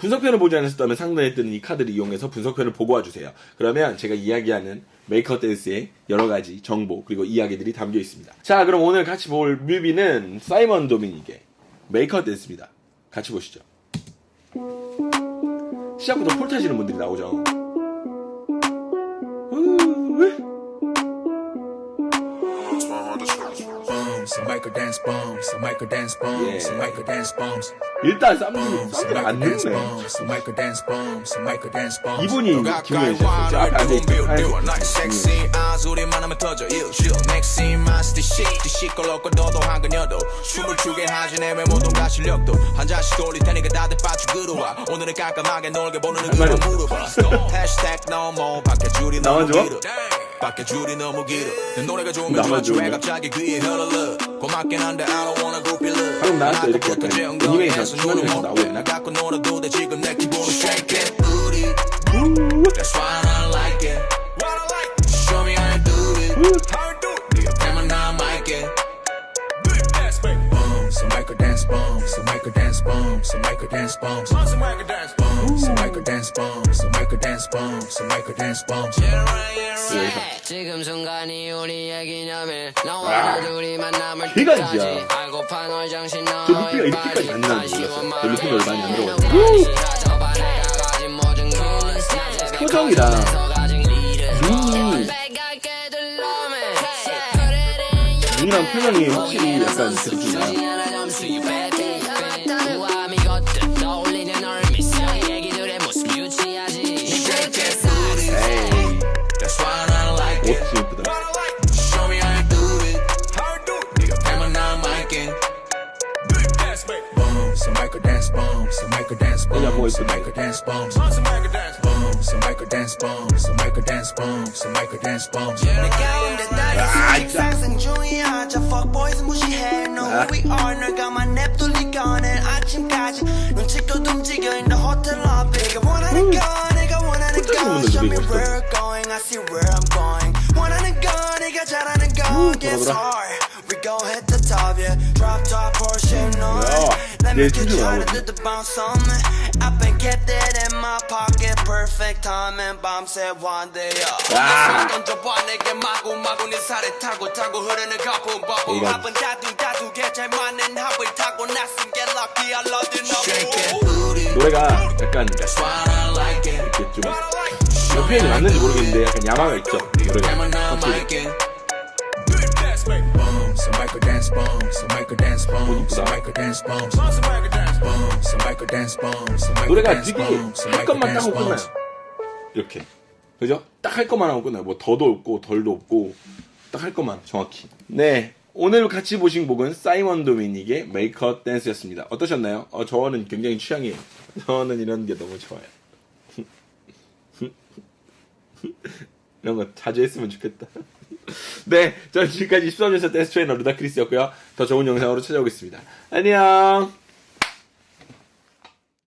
분석편을 보지 않으셨다면 상단에 뜨는 이 카드를 이용해서 분석편을 보고 와주세요. 그러면 제가 이야기하는 메이커 댄스의 여러 가지 정보 그리고 이야기들이 담겨 있습니다. 자, 그럼 오늘 같이 볼 뮤비는 사이먼 도미닉의 메이커 댄스입니다. 같이 보시죠. 시작부터 폴 타시는 분들이 나오죠. 일단 some 쌈들 안 늦네. 이분이 밖에 줄이 너무 나만 좋아? 길어 밖에 줄이 너무 길어 내 노래가 좋으면 나만 좋았지 왜 좋은데? 갑자기 귀에 흘러 고맙긴 한데 I don't wanna go feel love 방금 나한테 이렇게 나부터 약간 재운 거에 애니메이션 해서 추천을 해서 눈을 나오네. 못 떼. 나 갖고 놀아도 돼 지금 내 기분은 shake it 우리 That's why I like it Show me how you do it 네 옆에만 남아있게 Boom, some micro dance bombs, some micro dance bombs, some micro dance bombs. Boom, some micro dance bombs, micro dance bombs, some micro dance bombs. 지금 순간이 우리의 기념일 너와 나 둘이 만남을 기간이야. 때까지 알고파 널 정신 저 루피가 너의 이렇게까지 안 나는 줄 몰랐어요. 저 루피 노래 많이 안 들어가요. 들어가지 표정이랑 눈이 눈이랑 표정이 확실히 약간 그렇구나. Boom, some micro dance bombs, some micro dance 야, 뭐 bombs, some 있어? micro dance bombs. Boom, some micro dance bombs, some micro dance bombs, some micro dance bombs. 가운데 딸이 상승 중이야 저 fuckboys 무시해 Know who we are 널 가만 냅둘리거는 아침까지 눈치껏 움직여 in the hotel lobby 내가 원하는 건 내가 원하는 건 Show me where we're going I see where I'm going 원하는 건 내가 잘하는 건 Yes hard We go hit the top yeah Drop top Porsche no Let me 내 get you out 나오네. of the bounce on me I've been kept it in my pocket Perfect time and bomb said one day up 아, 던져봐 내게 마구 마구 네 살에 타고 타고 흐르는 버블 이런. 합은 다두 다두개 잘 맞는 합을 타고 낯선 게 lucky I love you booty 노래가 약간 이렇게 좀몇 표현이 맞는지 모르겠는데 약간 야망가 있죠. 노래가 dance bombs, some micro dance some 이쁘다. micro dance. Boom, some micro dance bombs, some micro 노래가 dance 되게 bombs, some 할 micro 것만 dance 따고 bombs. 끝나요. 이렇게. 그죠? 딱 할 것만 하고 끝나요. 뭐 더도 없고 덜도 없고 딱 할 것만 정확히. 네. 오늘 같이 보신 곡은 사이먼 도미닉의 메이크업 댄스였습니다. 어떠셨나요? 어, 저는 굉장히 취향이에요. 저는 이런 게 너무 좋아요. 이런 거 자주 했으면 좋겠다. 네, 전 지금까지 13년차 댄스 트레이너 루다크리스였고요. 더 좋은 영상으로 찾아오겠습니다. 안녕!